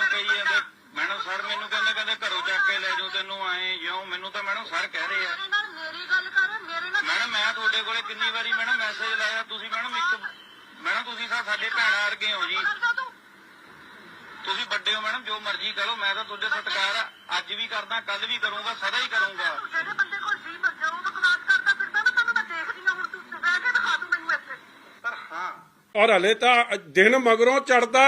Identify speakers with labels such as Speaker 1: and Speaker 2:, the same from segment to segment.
Speaker 1: ਮੈਨੂੰ ਕਹੀ ਜਾਂਦੇ ਮੈਡਮ ਸਰ ਮੈਨੂੰ ਕਹਿੰਦੇ ਕਹਿੰਦੇ ਘਰੋਂ ਚੱਕ ਕੇ ਲੈ ਜਾਓ ਤੈਨੂੰ ਆਏ ਜਿਉਂ ਮੈਨੂੰ ਤਾਂ ਮੈਡਮ ਸਰ ਕਹਿ ਰਹੇ ਆ।
Speaker 2: ਮੇਰੇ
Speaker 1: ਮੈਡਮ ਮੈਂ ਤੁਹਾਡੇ ਕੋਲੇ ਕਿੰਨੀ ਵਾਰੀ ਮੈਡਮ ਮੈਸੇਜ ਲਾਇਆ ਤੁਸੀਂ ਮੈਡਮ ਇੱਕ ਮੈਡਮ ਤੁਸੀਂ ਸਾ ਸਾਡੇ ਭੈਣਾਂ ਵਰਗੇ ਹੋ ਜੀ। ਤੁਸੀਂ ਵੱਡੇ ਹੋ ਮੈਡਮ ਜੋ ਮਰਜ਼ੀ ਕਰੋ ਮੈਂ ਤਾਂ ਤੁਹਾਡੇ ਸਤਿਕਾਰ ਆ। ਅੱਜ ਵੀ ਕਰਦਾ ਕੱਲ ਵੀ ਕਰੂੰਗਾ ਸਦਾ ਹੀ ਕਰੂੰਗਾ।
Speaker 3: ਔਰ ਹਲੇ ਤਾਂ ਦਿਨ ਮਗਰੋਂ ਚੜਦਾ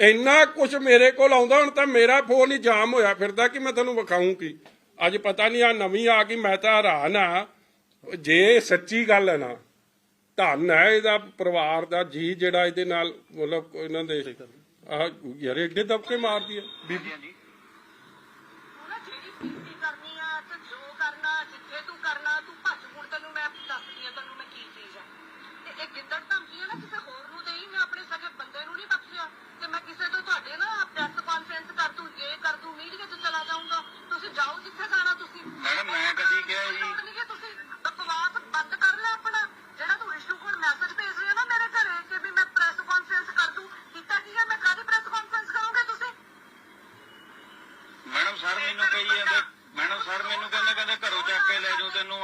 Speaker 3: ਇੰਨਾ ਕੁਝ ਮੇਰੇ ਕੋਲ ਆਉਂਦਾ ਹੁਣ ਤਾਂ ਮੇਰਾ ਫੋਨ ਹੀ ਜਾਮ ਹੋਇਆ ਫਿਰਦਾ ਕਿ ਮੈਂ ਤੁਹਾਨੂੰ ਵਿਖਾਉਂ ਕੀ? ਅੱਜ ਪਤਾ ਨਹੀਂ ਆ ਨਵੀਂ ਆ ਗਈ ਮੈਂ ਤਾਂ ਹੈਰਾਨ ਆ। ਜੇ ਸੱਚੀ ਗੱਲ ਹੈ ਨਾ ਧੰਨ ਹੈ ਇਹਦਾ ਪਰਿਵਾਰ ਦਾ ਜੀ ਜਿਹੜਾ ਇਹਦੇ ਨਾਲ ਮਤਲਬ ਇਹਨਾਂ ਦੇ ਆ ਯਾਰ ਏਡੇ ਦਬਕੇ ਮਾਰਦੀ ਹੈ ਬੀਬੀ
Speaker 1: ਹਾਂਜੀ
Speaker 2: ਤੂੰ ਨਾ ਜਿਹੜੀ ਬੀਤੀ ਕਰਨੀ ਆ ਤੇ ਜੋ ਕਰਨਾ ਜਿੱਥੇ ਤੂੰ ਕਰਨਾ ਤੂੰ ਭੱਜ ਹੁਣ ਤੈਨੂੰ ਮੈਂ ਦੱਸਦੀ ਆ ਤੈਨੂੰ ਮੈਂ ਕੀ ਚੀਜ਼ ਆ ਤੇ ਇਹ ਗਿੱਦੜ ਧਮਕੀ ਆ ਨਾ ਕਿਸੇ ਹੋਰ ਨੂੰ ਦੇਈ ਮੈਂ ਆਪਣੇ ਸਕੇ ਬੰਦੇ ਨੂੰ ਨਹੀਂ ਬਖਸ਼ਿਆ ਤੇ ਮੈਂ ਕਿਸੇ ਤੋਂ ਤੁਹਾਡੇ ਨਾ ਪ੍ਰੈਸ ਕਾਨਫਰੰਸ ਕਰ ਦੂੰ ਇਹ ਕਰ ਦੂੰ ਮੀਡੀਆ 'ਚ ਚਲਾ ਜਾਊਂਗਾ ਤੁਸੀਂ ਜਾਓ ਜਿੱਥੇ ਜਾਣਾ ਤੁਸੀਂ
Speaker 1: ਮੈਡਮ ਮੈਂ ਕਦੀ ਕਿਹਾ ਜੀ
Speaker 2: ਸੁਣਨਗੇ ਤੁਸੀਂ ਬਕਵਾਸ ਬੰਦ ਕਰ ਲੈ ਆਪਣਾ ਜਿਹੜਾ ਤੂੰ ਇਸ਼ੂ ਕੋਲ ਮੈਸੇਜ ਭੇਜ ਰਹੀ ਹੈ ਨਾ ਮੇਰੇ ਘਰੇ ਕਿ ਵੀ ਮੈਂ ਪ੍ਰੈਸ ਕਾਨਫਰੰਸ ਕਰ ਦੂੰ ਕੀਤਾ ਕੀ ਹੈ ਮੈਂ ਕਾਹਦੀ ਪ੍ਰੈਸ ਕਾਨਫਰੰਸ ਕਰੋਗੇ ਤੁਸੀਂ
Speaker 1: ਮੈਡਮ ਸਰ ਮੈਨੂੰ ਕਹੀ ਜਾਂਦੇ ਮੈਡਮ ਸਰ ਮੈਨੂੰ ਕਹਿੰਦੇ ਕਹਿੰਦੇ ਘਰੋਂ ਚੱਕ ਕੇ ਲੈ ਜਾਓ ਤੈਨੂੰ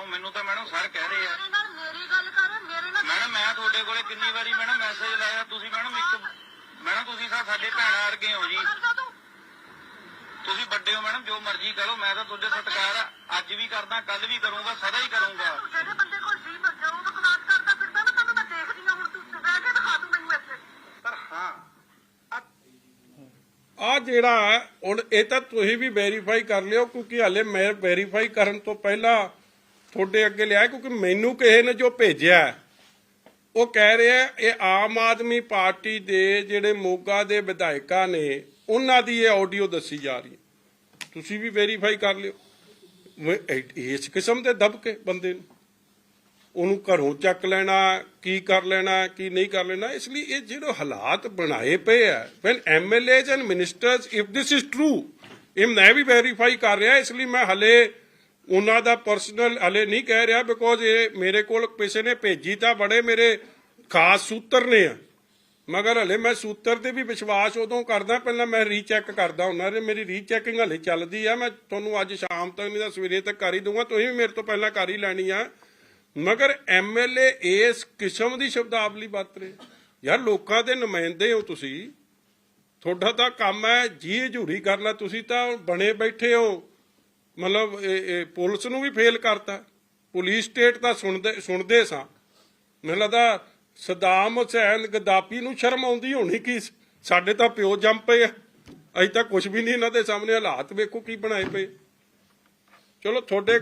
Speaker 1: ਜਿਉਂ ਮੈਨੂੰ ਤਾਂ ਮੈਡਮ ਸਰ ਕਹਿ ਰਹੇ ਆ।
Speaker 2: ਮੇਰੇ ਨਾਲ ਮੇਰੀ ਗੱਲ ਕਰ ਮੇਰੇ ਨਾਲ
Speaker 1: ਮੈਡਮ ਮੈਂ ਤੁਹਾਡੇ ਕੋਲੇ ਕਿੰਨੀ ਵਾਰੀ ਮੈਡਮ ਮੈਸੇਜ ਲਾਇਆ ਤੁਸੀਂ ਮੈਡਮ ਇੱਕ ਮੈਡਮ ਤੁਸੀਂ ਤਾਂ ਸਾਡੇ ਭੈਣਾਂ ਵਰਗੇ ਹੋ ਜੀ। ਤੁਸੀਂ ਵੱਡੇ ਹੋ ਮੈਡਮ ਜੋ ਮਰਜ਼ੀ ਕਰੋ ਮੈਂ ਤਾਂ ਤੁਹਾਡੇ ਸਤਿਕਾਰ ਆ। ਅੱਜ ਵੀ ਕਰਦਾ ਕੱਲ ਵੀ ਕਰੂੰਗਾ ਸਦਾ ਹੀ ਕਰੂੰਗਾ।
Speaker 2: ਤੂੰ ਜਿਹੜੇ ਬੰਦੇ ਕੋਲ ਜੀ ਮਰਜ਼ਾ ਉਹ ਬਕਵਾਸ ਕਰਦਾ ਫਿਰਦਾ ਨਾ ਤੈਨੂੰ ਮੈਂ ਦੇਖਦੀ ਹਾਂ ਹੁਣ ਤੂੰ ਬਹਿ ਕੇ ਦਿਖਾ ਤੂੰ ਮੈਨੂੰ ਇੱਥੇ।
Speaker 1: ਪਰ ਹਾਂ।
Speaker 3: ਆ ਜਿਹੜਾ ਹੈ, ਹੁਣ ਇਹ ਤਾਂ ਤੁਸੀਂ ਵੀ ਵੈਰੀਫਾਈ ਕਰ ਲਿਓ ਕਿਉਂਕਿ ਹਾਲੇ ਮੈਂ ਵੈਰੀਫਾਈ ਕਰਨ ਤੋਂ ਪਹਿਲਾਂ ਤੁਹਾਡੇ ਅੱਗੇ ਲਿਆ ਕਿਉਂਕਿ ਮੈਨੂੰ ਕਿਸੇ ਨੇ ਜੋ ਭੇਜਿਆ ਉਹ ਕਹਿ ਰਿਹਾ ਇਹ ਆਮ ਆਦਮੀ ਪਾਰਟੀ ਦੇ ਜਿਹੜੇ ਮੋਗਾ ਦੇ ਵਿਧਾਇਕਾਂ ਨੇ, ਉਹਨਾਂ ਦੀ ਇਹ ਆਡੀਓ ਦੱਸੀ ਜਾ ਰਹੀ ਹੈ। ਤੁਸੀਂ ਵੀ ਵੈਰੀਫਾਈ ਕਰ ਲਿਓ। ਇਸ ਕਿਸਮ ਦੇ ਦਬਕੇ ਬੰਦੇ ਨੂੰ। ਉਹਨੂੰ ਘਰੋਂ ਚੱਕ ਲੈਣਾ, ਕੀ ਕਰ ਲੈਣਾ, ਕੀ ਨਹੀਂ ਕਰ ਲੈਣਾ, ਇਸ ਲਈ ਇਹ ਜਿਹੜੇ ਹਾਲਾਤ ਬਣਾਏ ਪਏ ਆ when MLAs and ministers if this is true ਇਹ ਮੈਂ ਵੀ ਵੈਰੀਫਾਈ ਕਰ ਰਿਹਾ, ਇਸ ਲਈ ਮੈਂ ਹਲੇ ਉਹਨਾਂ ਦਾ ਪਰਸਨਲ ਹਲੇ ਨਹੀਂ ਕਹਿ ਰਿਹਾ ਬਿਕੋਜ਼ ਇਹ ਮੇਰੇ ਕੋਲ ਕਿਸੇ ਨੇ ਭੇਜੀ ਤਾਂ ਬੜੇ ਮੇਰੇ ਖਾਸ ਸੂਤਰ ਨੇ ਆ। ਮਗਰ ਹਲੇ ਮੈਂ ਸੂਤਰ ਤੇ ਵੀ ਵਿਸ਼ਵਾਸ ਉਦੋਂ ਕਰਦਾ, ਪਹਿਲਾਂ ਮੈਂ ਰੀਚੈਕ ਕਰਦਾ ਉਹਨਾਂ ਨੇ ਮੇਰੀ ਰੀਚੈਕਿੰਗ ਹਲੇ ਚੱਲਦੀ ਆ। ਮੈਂ ਤੁਹਾਨੂੰ ਅੱਜ ਸ਼ਾਮ ਤੱਕ ਨਹੀਂ ਤਾਂ ਸਵੇਰੇ ਤੱਕ ਕਰ ਹੀ ਦੂੰਗਾ ਤੁਸੀਂ ਵੀ ਮੇਰੇ ਤੋਂ ਪਹਿਲਾਂ ਕਰ ਹੀ ਲੈਣੀ ਆ। ਮਗਰ ਐਮਐਲਏ ਇਸ ਕਿਸਮ ਦੀ ਸ਼ਬਦਾਵਲੀ ਵਰਤ ਰਹੇ। ਯਾਰ ਲੋਕਾਂ ਦੇ ਨੁਮਾਇੰਦੇ ਹੋ ਤੁਸੀਂ। ਤੁਹਾਡਾ ਤਾਂ ਕੰਮ ਹੈ ਜੀ ਹਜੂਰੀ ਕਰਨਾ। ਤੁਸੀਂ ਤਾਂ ਬਣੇ ਬੈਠੇ ਹੋ। ਮਤਲਬ ਇਹ ਪੁਲਿਸ ਨੂੰ ਵੀ ਫੇਲ ਕਰਤਾ। ਪੁਲਿਸ ਸਟੇਟ ਤਾਂ ਸੁਣਦੇ ਸੁਣਦੇ ਸਾਂ। ਮੈਨੂੰ ਲੱਗਦਾ ਸਦਾਮ ਹੁਸੈਨ ਗਦਾਫੀ ਨੂੰ ਸ਼ਰਮ ਆਉਂਦੀ ਹੋਣੀ ਕਿ ਸਾਡੇ ਤਾਂ ਪਿਓ ਜੰਮ ਪਏ ਆ। ਅਜੇ ਤਾਂ ਕੁਝ ਵੀ ਨਹੀਂ ਇਹਨਾਂ ਦੇ ਸਾਹਮਣੇ ਹਾਲਾਤ ਵੇਖੋ ਕੀ ਬਣਾਏ ਪਏ। ਚਲੋ ਤੁਹਾਡੇ